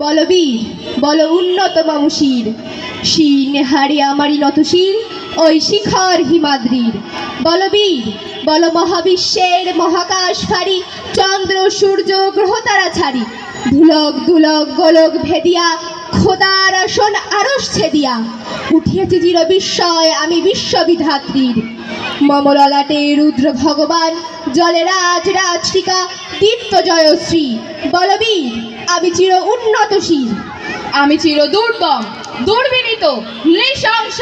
বল বীর বল উন্নত মামুষির শির নেহারে আমারই নত শির ওই শিখর হিমাদ্রির। বল বীর বল মহাবিশ্বের মহাকাশ ফারি চন্দ্র, সূর্য, গ্রহ, তারা ছাড়ি। ধুলক, দুলক, গোলক ভেদিয়া, খোদার আসন আরস ছেদিয়া। উঠিয়াছি চির বিস্ময়, আমি বিশ্ববিধাত্রীর। মমললাটে রুদ্র ভগবান, জলে রাজ রাজটিকা দীপ্ত জয়শ্রী। বলবীর আমি চির উন্নতশীল, আমি চির দুর্গম দুর্বিনীত, নৃশংস।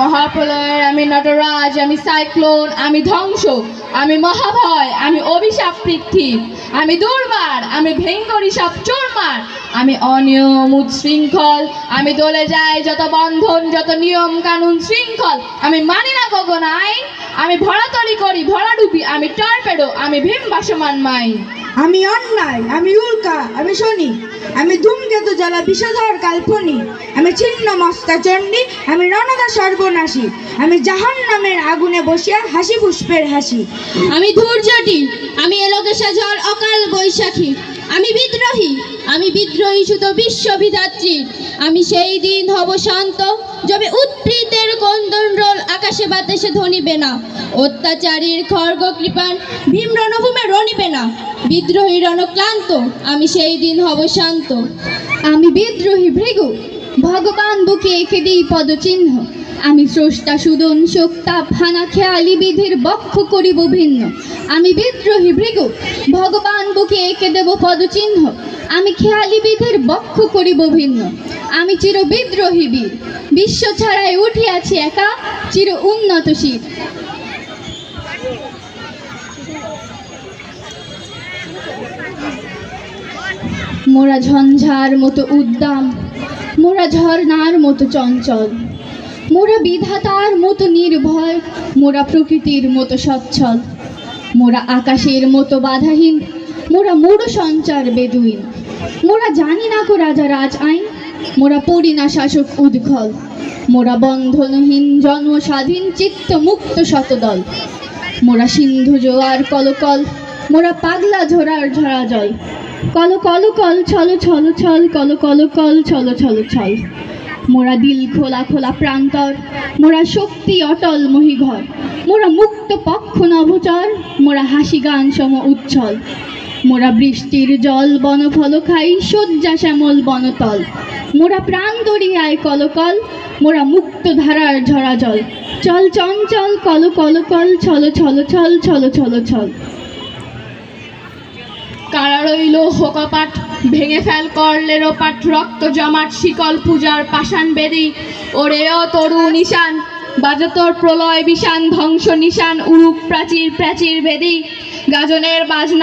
মহাপ্রলয়ের আমি নটরাজ, আমি সাইক্লোন, আমি ধ্বংস, আমি মহাভয়, আমি অভিশাপ পৃথ্বী, আমি দুর্বার, আমি ভেঙ্গরি সব চোরমার, আমি অনিয়ম উচ্ছৃঙ্খল, আমি দলে যাই যত বন্ধন, যত নিয়ম কানুন শৃঙ্খল, আমি মানি না গগন আইন আমি ভরাতলি করি ভরাডুবি, আমি টর্পেডো, আমি ভীম বাসমান মাইন আমি অন্যায়, আমি উল্কা, আমি শনি, আমি ধূমকেতু জ্বালা, বিষধর কাল্পনি, আমি ছিন্ন মস্তা চণ্ডী, আমি রণদা সর্বনাশী, আমি জাহান নামের আগুনে বসিয়া হাসি পুষ্পের হাসি। আমি ধৈর্যটি আমি এলোকেশা ঝড় অকাল বৈশাখী, আমি বিদ্রোহী আমি বিদ্রোহী শুধু বিশ্ববিধাত্রী আমি সেই দিন হব শান্ত, যবে রোল আকাশে বাতাসে ধনিবে না অত্যাচারীর খর্গ কৃপান ভীম রণভূমে রণিবে না বিদ্রোহী রণক্লান্ত, আমি সেই দিন হব শান্ত। আমি বিদ্রোহী ভৃগু, ভগবান বুকে এঁকে দিই পদচিহ্ন। আমি স্রষ্টা সুদন শোকতাপ হানা খেয়ালি বিধির বক্ষ করিব ভিন্ন। আমি বিদ্রোহী ভৃগু, ভগবান বুকে এঁকে দেব পদচিহ্ন। আমি খেয়ালি বিধির বক্ষ করিব ভিন্ন। আমি চির বিদ্রোহী বীর। বিশ্ব ছাড়াই উঠিয়াছি একা, চির উন্নত শীত মোরা ঝঞ্ঝার মতো উদ্দাম, মোরা ঝর্ণার মতো চঞ্চল, মোরা বিধাতার মতো নির্ভয়, মোরা প্রকৃতির মতো সচ্ছল, মোরা আকাশের মতো বাধাহীন, মোরা মোড় সঞ্চার বেদুইন। মোরা জানি না কো রাজা রাজ আইন মোরা পড়ি না শাসক উদ্খল মোরা বন্ধনহীন জন্ম স্বাধীন চিত্ত মুক্ত শতদল। মোরা সিন্ধু জোয়ার কলকল, মোরা পাগলা ঝোড়ার ঝরা জল কল কল কল, ছল ছল ছল, কল কল কল, ছল ছল ছল। মোরা দিল খোলা খোলা প্রান্তর, মোরা শক্তি অটল মহিঘর। মোরা মুক্ত পক্ষ নভচর, মোরা হাসি গান সম উচ্ছল। মোরা বৃষ্টির জল বনফল খাই, শয্যা শ্যামল বনতল। মোরা প্রাণ দরিয়ায় কলকল, মোরা মুক্ত ধারার ঝরা জল। চল চঞ্চল কল কল কল, ছল ছল ছল ছল ছল ছল। কারা রইল হোকপাট ভেঙে ফেল করলের পাট রক্ত জমাট শিকল পূজার পাষাণ বেদি। ওরে ও তরু নিশান বাজতর প্রলয় বিশান ধ্বংস নিশান উরুপ প্রাচীর প্রাচীর বেদি। গাজনের বাজনা